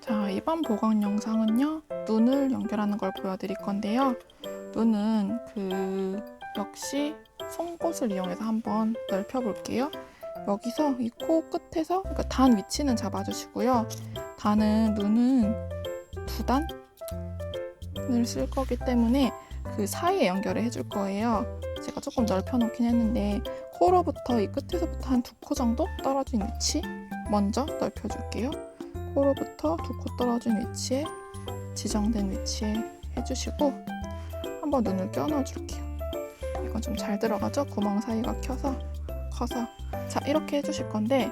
자, 이번 보강 영상은요. 눈을 연결하는 걸 보여드릴 건데요. 눈은 그 역시 송곳을 이용해서 한번 넓혀볼게요. 여기서 이 코 끝에서 그러니까 단 위치는 잡아주시고요. 단은 눈은 두 단을 쓸 거기 때문에 그 사이에 연결을 해줄 거예요. 제가 조금 넓혀놓긴 했는데 코로부터 이 끝에서부터 한 두 코 정도 떨어진 위치 먼저 넓혀줄게요. 코로부터 두 코 떨어진 위치에 지정된 위치에 해주시고 한번 눈을 껴 넣어줄게요. 이건 좀 잘 들어가죠? 구멍 사이가 켜서 커서 자 이렇게 해주실 건데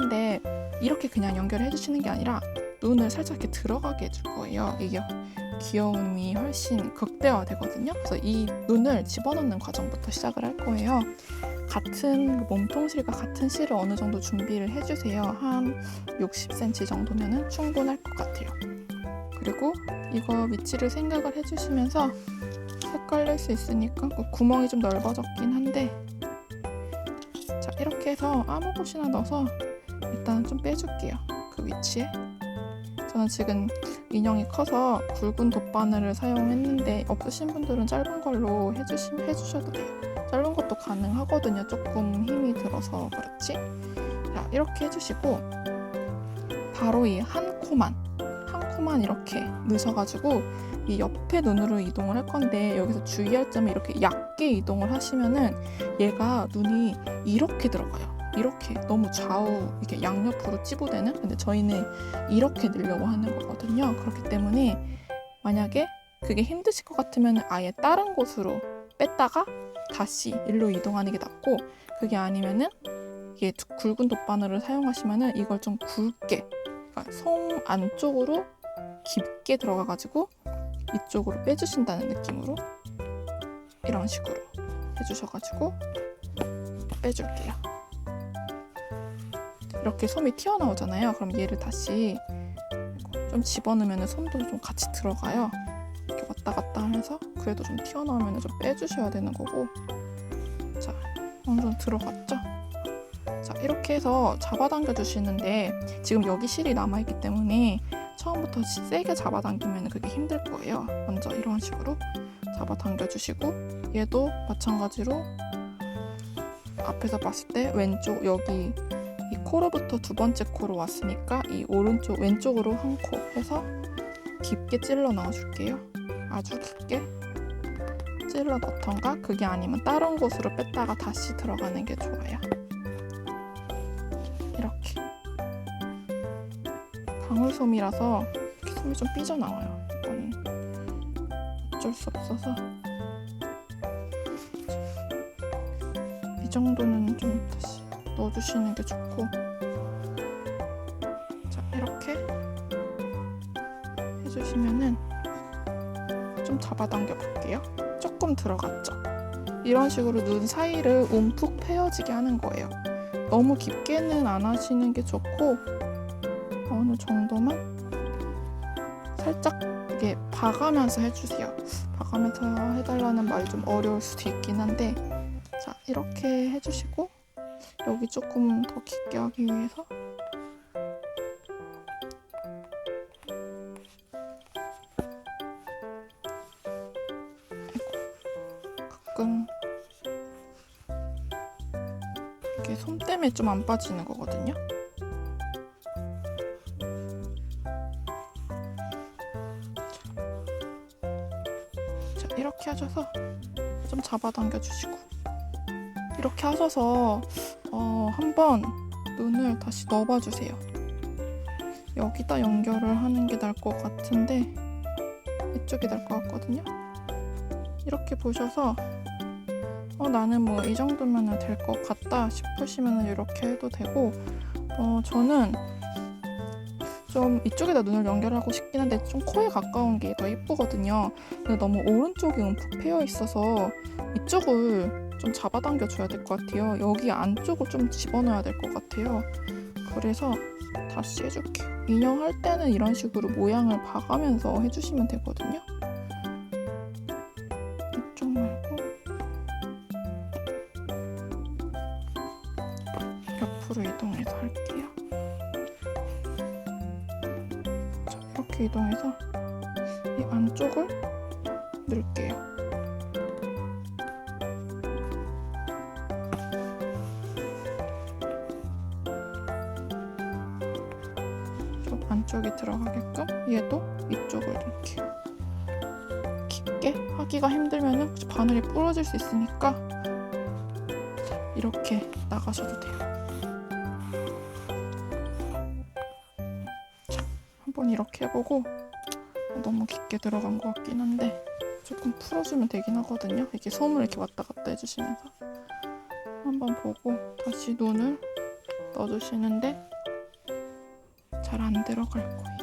근데 이렇게 그냥 연결해 주시는 게 아니라 눈을 살짝 이렇게 들어가게 해줄 거예요. 이게 귀여움이 훨씬 극대화 되거든요. 그래서 이 눈을 집어넣는 과정부터 시작을 할 거예요. 같은 몸통 실과 같은 실을 어느 정도 준비를 해주세요. 한 60cm 정도면 충분할 것 같아요. 그리고 이거 위치를 생각을 해주시면서 헷갈릴 수 있으니까 그 구멍이 좀 넓어졌긴 한데 자 이렇게 해서 아무 곳이나 넣어서 일단 좀 빼줄게요. 그 위치에 저는 지금 인형이 커서 굵은 돗바늘을 사용했는데 없으신 분들은 짧은 걸로 해주시, 해주셔도 돼요. 짧은 것도 가능하거든요. 조금 힘이 들어서 그렇지. 자, 이렇게 해주시고 바로 이 한 코만 한 코만 이렇게 넣으셔가지고 이 옆에 눈으로 이동을 할 건데 여기서 주의할 점이 이렇게 얕게 이동을 하시면은 얘가 눈이 이렇게 들어가요. 이렇게 너무 좌우 이렇게 양옆으로 찌부되는 근데 저희는 이렇게 넣으려고 하는 거거든요. 그렇기 때문에 만약에 그게 힘드실 것 같으면 아예 다른 곳으로 뺐다가 다시 일로 이동하는 게 낫고 그게 아니면은 이게 두- 굵은 돗바늘을 사용하시면은 이걸 좀 굵게 그러니까 솜 안쪽으로 깊게 들어가가지고 이쪽으로 빼주신다는 느낌으로 이런 식으로 해주셔가지고 빼줄게요. 이렇게 솜이 튀어나오잖아요. 그럼 얘를 다시 좀 집어넣으면 솜도 좀 같이 들어가요. 이렇게 왔다 갔다 하면서 그래도 좀 튀어나오면 좀 빼주셔야 되는 거고 자 어느 정도 들어갔죠? 자 이렇게 해서 잡아당겨 주시는데 지금 여기 실이 남아있기 때문에 처음부터 시- 세게 잡아당기면 그게 힘들 거예요. 먼저 이런 식으로 잡아당겨 주시고 얘도 마찬가지로 앞에서 봤을 때 왼쪽 여기 이 코로부터 두 번째 코로 왔으니까 이 오른쪽 왼쪽으로 한 코 해서 깊게 찔러 넣어줄게요. 아주 깊게 찔러 넣던가 그게 아니면 다른 곳으로 뺐다가 다시 들어가는 게 좋아요. 이렇게 방울솜이라서 이렇게 솜이 좀 삐져나와요. 이거는 어쩔 수 없어서 이 정도는 좀 다시 넣어주시는 게 좋고. 자 이렇게 해주시면은 좀 잡아당겨 볼게요. 조금 들어갔죠? 이런 식으로 눈 사이를 움푹 패여지게 하는 거예요. 너무 깊게는 안 하시는 게 좋고 어느 정도만 살짝 이게 봐가면서 해주세요. 봐가면서 해달라는 말이 좀 어려울 수도 있긴 한데 자 이렇게 해주시고 여기 조금 더 깊게 하기 위해서 가끔 이게 솜 때문에 좀 안 빠지는 거거든요. 자 이렇게 하셔서 좀 잡아당겨 주시고 이렇게 하셔서 어, 한번 눈을 다시 넣어봐 주세요. 여기다 연결을 하는 게 나을 것 같은데 이쪽이 나을 것 같거든요. 이렇게 보셔서 어, 나는 뭐 이 정도면 될 것 같다 싶으시면 이렇게 해도 되고 어, 저는 좀 이쪽에다 눈을 연결하고 싶긴 한데 좀 코에 가까운 게 더 예쁘거든요. 근데 너무 오른쪽이 움푹 패여 있어서 이쪽을 좀 잡아당겨 줘야 될 것 같아요. 여기 안쪽을 좀 집어넣어야 될 것 같아요. 그래서 다시 해줄게요. 인형 할 때는 이런 식으로 모양을 봐가면서 해주시면 되거든요. 안쪽을 넣을게요. 좀 안쪽이 들어가게끔 얘도 이쪽을 넣을게요. 깊게 하기가 힘들면 바늘이 부러질 수 있으니까 이렇게 나가셔도 돼요. 자, 한번 이렇게 해보고 너무 깊게 들어간 것 같긴 한데 조금 풀어주면 되긴 하거든요. 이렇게 솜을 이렇게 왔다 갔다 해주시면서 한번 보고 다시 눈을 넣어주시는데 잘 안 들어갈 거예요.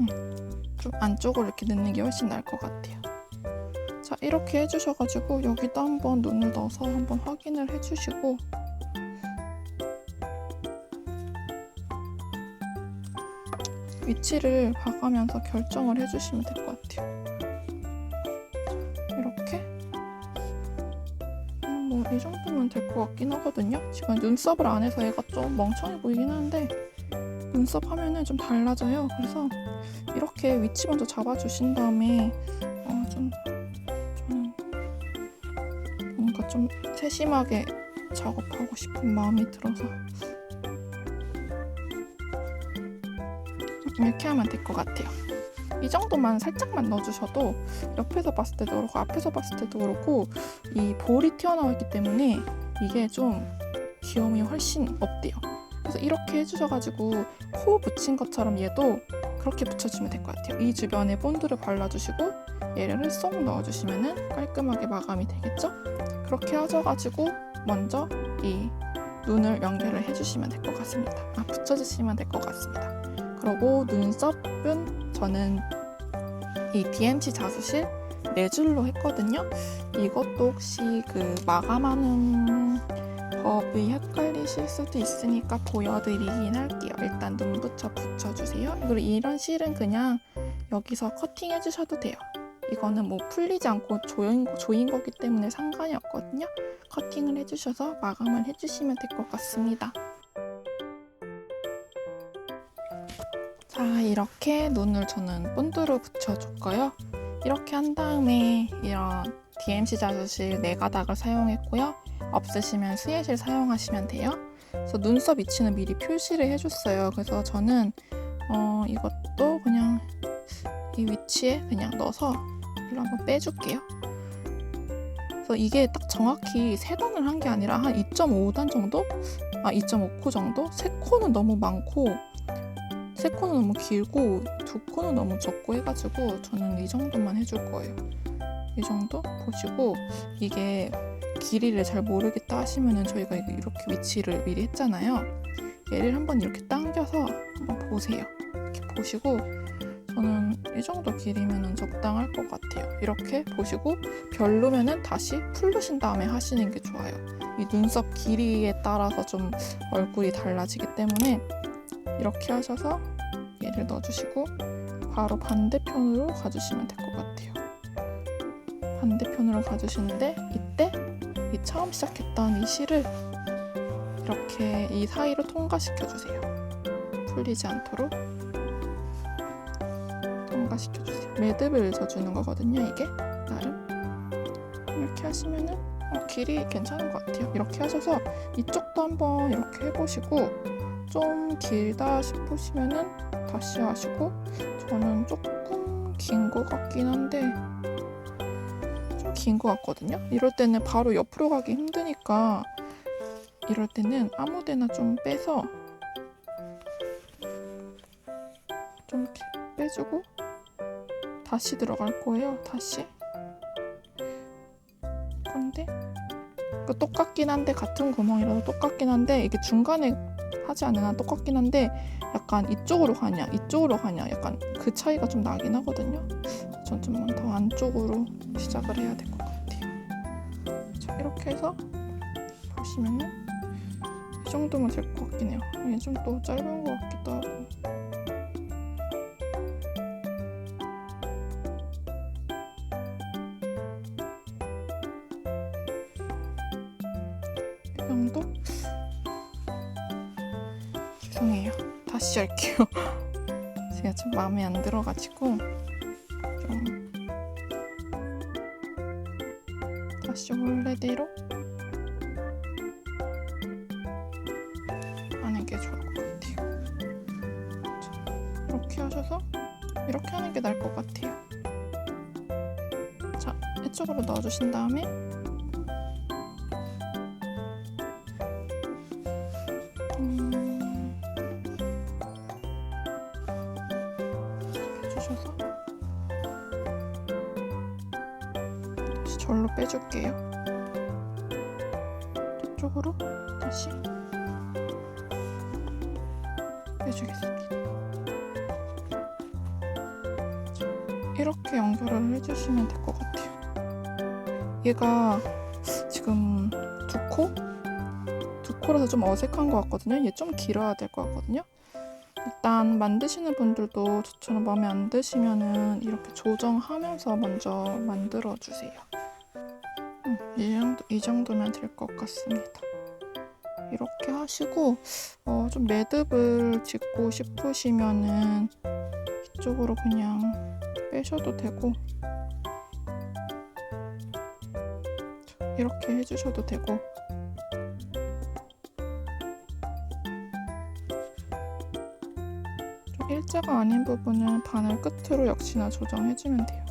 음, 좀 안쪽으로 이렇게 넣는 게 훨씬 나을 것 같아요. 자 이렇게 해주셔가지고 여기도 한번 눈을 넣어서 한번 확인을 해주시고 위치를 봐가면서 결정을 해주시면 될 것 같아요. 이렇게 뭐 이 정도면 될 것 같긴 하거든요. 지금 눈썹을 안 해서 얘가 좀 멍청해 보이긴 하는데 눈썹 하면은 좀 달라져요. 그래서 이렇게 위치 먼저 잡아주신 다음에 어, 좀, 좀 뭔가 좀 세심하게 작업하고 싶은 마음이 들어서 이렇게 하면 될 것 같아요. 이 정도만 살짝만 넣어주셔도 옆에서 봤을 때도 그렇고 앞에서 봤을 때도 그렇고 이 볼이 튀어나와 있기 때문에 이게 좀 귀여움이 훨씬 없대요. 그래서 이렇게 해주셔가지고 코 붙인 것처럼 얘도 그렇게 붙여주면 될 것 같아요. 이 주변에 본드를 발라주시고 얘를 쏙 넣어주시면 깔끔하게 마감이 되겠죠? 그렇게 하셔가지고 먼저 이 눈을 연결을 해주시면 될 것 같습니다. 아, 붙여주시면 될 것 같습니다. 그리고 눈썹은 저는 이 DMC 자수실 네 줄로 했거든요. 이것도 혹시 그 마감하는 법이 헷갈리실 수도 있으니까 보여드리긴 할게요. 일단 눈부터 붙여주세요. 그리고 이런 실은 그냥 여기서 커팅해 주셔도 돼요. 이거는 뭐 풀리지 않고 조인, 조인 거기 때문에 상관이 없거든요. 커팅을 해주셔서 마감을 해주시면 될 것 같습니다. 자, 이렇게 눈을 저는 본드로 붙여줬고요. 이렇게 한 다음에 이런 DMC 자수실 네 가닥을 사용했고요. 없으시면 스웨실 사용하시면 돼요. 그래서 눈썹 위치는 미리 표시를 해줬어요. 그래서 저는 어, 이것도 그냥 이 위치에 그냥 넣어서 이걸 한번 빼줄게요. 그래서 이게 딱 정확히 세 단을 한 게 아니라 한 2.5단 정도? 아 2.5코 정도? 세 코는 너무 많고 세 코는 너무 길고 두 코는 너무 적고 해가지고 저는 이 정도만 해줄 거예요. 이 정도 보시고 이게 길이를 잘 모르겠다 하시면은 저희가 이렇게 위치를 미리 했잖아요. 얘를 한번 이렇게 당겨서 한번 보세요. 이렇게 보시고 저는 이 정도 길이면 적당할 것 같아요. 이렇게 보시고 별로면은 다시 풀르신 다음에 하시는 게 좋아요. 이 눈썹 길이에 따라서 좀 얼굴이 달라지기 때문에 이렇게 하셔서 얘를 넣어주시고 바로 반대편으로 가주시면 될 것 같아요. 반대편으로 가주시는데 이때 이 처음 시작했던 이 실을 이렇게 이 사이로 통과시켜 주세요. 풀리지 않도록 통과시켜 주세요. 매듭을 져주는 거거든요. 이게 나름 이렇게 하시면은 어, 길이 괜찮은 것 같아요. 이렇게 하셔서 이쪽도 한번 이렇게 해보시고 좀 길다 싶으시면은 다시 하시고 저는 조금 긴 것 같긴 한데 좀 긴 것 같거든요. 이럴 때는 바로 옆으로 가기 힘드니까 이럴 때는 아무 데나 좀 빼서 좀 빼주고 다시 들어갈 거예요. 다시. 근데 그 똑같긴 한데 같은 구멍이라서 똑같긴 한데 이게 중간에 하지 않는 한 똑같긴 한데 약간 이쪽으로 가냐 이쪽으로 가냐 약간 그 차이가 좀 나긴 하거든요. 전 좀 더 안쪽으로 시작을 해야 될 것 같아요. 자, 이렇게 해서 보시면은 이 정도면 될 것 같긴 해요. 얘좀또 짧은 것 같기도 하고. 다시 할게요. 제가 좀 마음에 안 들어가지고 좀 다시 원래대로 하는 게 좋을 것 같아요. 이렇게 하셔서 이렇게 하는 게 나을 것 같아요. 자, 이쪽으로 넣어주신 다음에 이쪽으로 다시 빼주겠습니다. 자, 이렇게 연결을 해주시면 될 것 같아요. 얘가 지금 두 코? 두 코라서 좀 어색한 것 같거든요. 얘 좀 길어야 될 것 같거든요. 일단 만드시는 분들도 저처럼 마음에 안 드시면은 이렇게 조정하면서 먼저 만들어 주세요. 음, 이, 정도, 이 정도면 될 것 같습니다. 이렇게 하시고 어, 좀 매듭을 짓고 싶으시면은 이쪽으로 그냥 빼셔도 되고 이렇게 해주셔도 되고 좀 일자가 아닌 부분은 바늘 끝으로 역시나 조정해주면 돼요.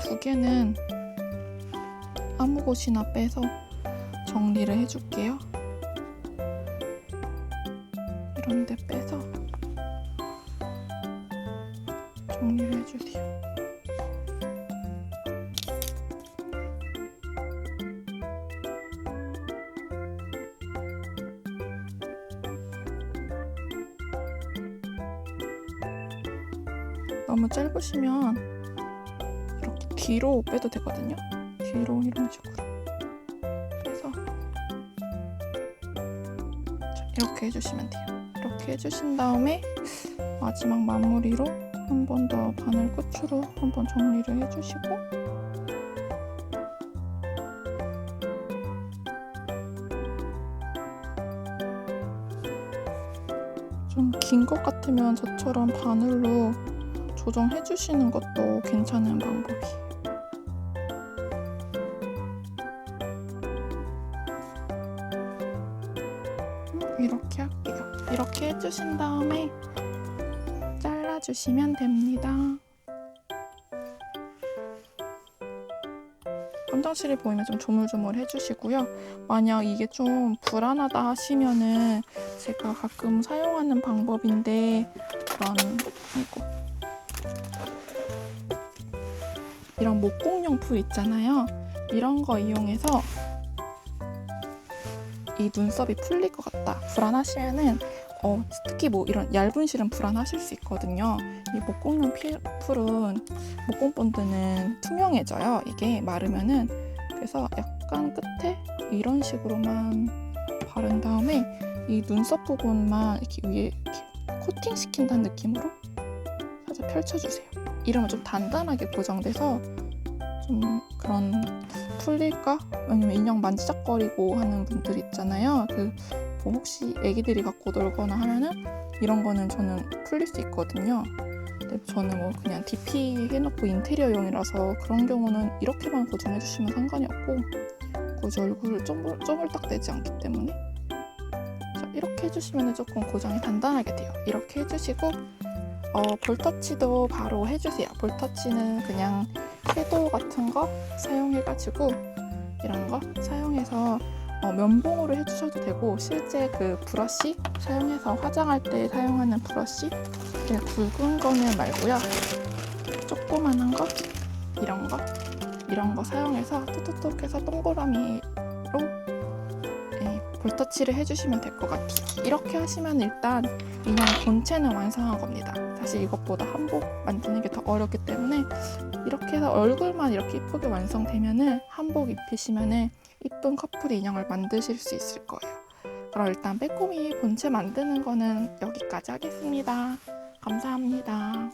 두 개는 아무 곳이나 빼서 정리를 해줄게요. 이런 데 빼서 정리를 해주세요. 너무 짧으시면 뒤로 빼도 되거든요. 뒤로 이런 식으로 자, 이렇게 해주시면 돼요. 이렇게 해주신 다음에 마지막 마무리로 한 번 더 바늘 끝으로 한 번 정리를 해주시고 좀 긴 것 같으면 저처럼 바늘로 조정해 주시는 것도 괜찮은 방법이에요. 해주신 다음에 잘라주시면 됩니다. 검정실이 보이면 좀 조물조물 해주시고요. 만약 이게 좀 불안하다 하시면은 제가 가끔 사용하는 방법인데 그런 아이고 이런 목공용 풀 있잖아요. 이런 거 이용해서 이 눈썹이 풀릴 것 같다. 불안하시면은 어, 특히 뭐 이런 얇은 실은 불안하실 수 있거든요. 이 목공용 피, 풀은 목공 본드는 투명해져요. 이게 마르면은 그래서 약간 끝에 이런 식으로만 바른 다음에 이 눈썹 부분만 이렇게 위에 이렇게 코팅 시킨다는 느낌으로 살짝 펼쳐주세요. 이러면 좀 단단하게 고정돼서 좀 그런 풀릴까? 아니면 인형 만지작거리고 하는 분들 있잖아요. 그 뭐 혹시 애기들이 갖고 놀거나 하면은 이런 거는 저는 풀릴 수 있거든요. 근데 저는 뭐 그냥 DP 해놓고 인테리어용이라서 그런 경우는 이렇게만 고정해 주시면 상관이 없고 굳이 얼굴을 쪼물, 쪼물딱 되지 않기 때문에 자, 이렇게 해주시면 조금 고정이 단단하게 돼요. 이렇게 해주시고 어, 볼터치도 바로 해주세요. 볼터치는 그냥 섀도우 같은 거 사용해가지고 이런 거 사용해서 어, 면봉으로 해주셔도 되고 실제 그 브러쉬 사용해서 화장할 때 사용하는 브러쉬 그 굵은 거는 말고요. 조그만한 거 이런 거 이런 거 사용해서 톡톡톡 해서 동그라미로 예, 볼터치를 해주시면 될 것 같아요. 이렇게 하시면 일단 인형 본체는 완성한 겁니다. 사실 이것보다 한복 만드는 게 더 어렵기 때문에 이렇게 해서 얼굴만 이렇게 이쁘게 완성되면은 한복 입히시면은 이쁜 커플 인형을 만드실 수 있을 거예요. 그럼 일단 빼꼼히 본체 만드는 거는 여기까지 하겠습니다. 감사합니다.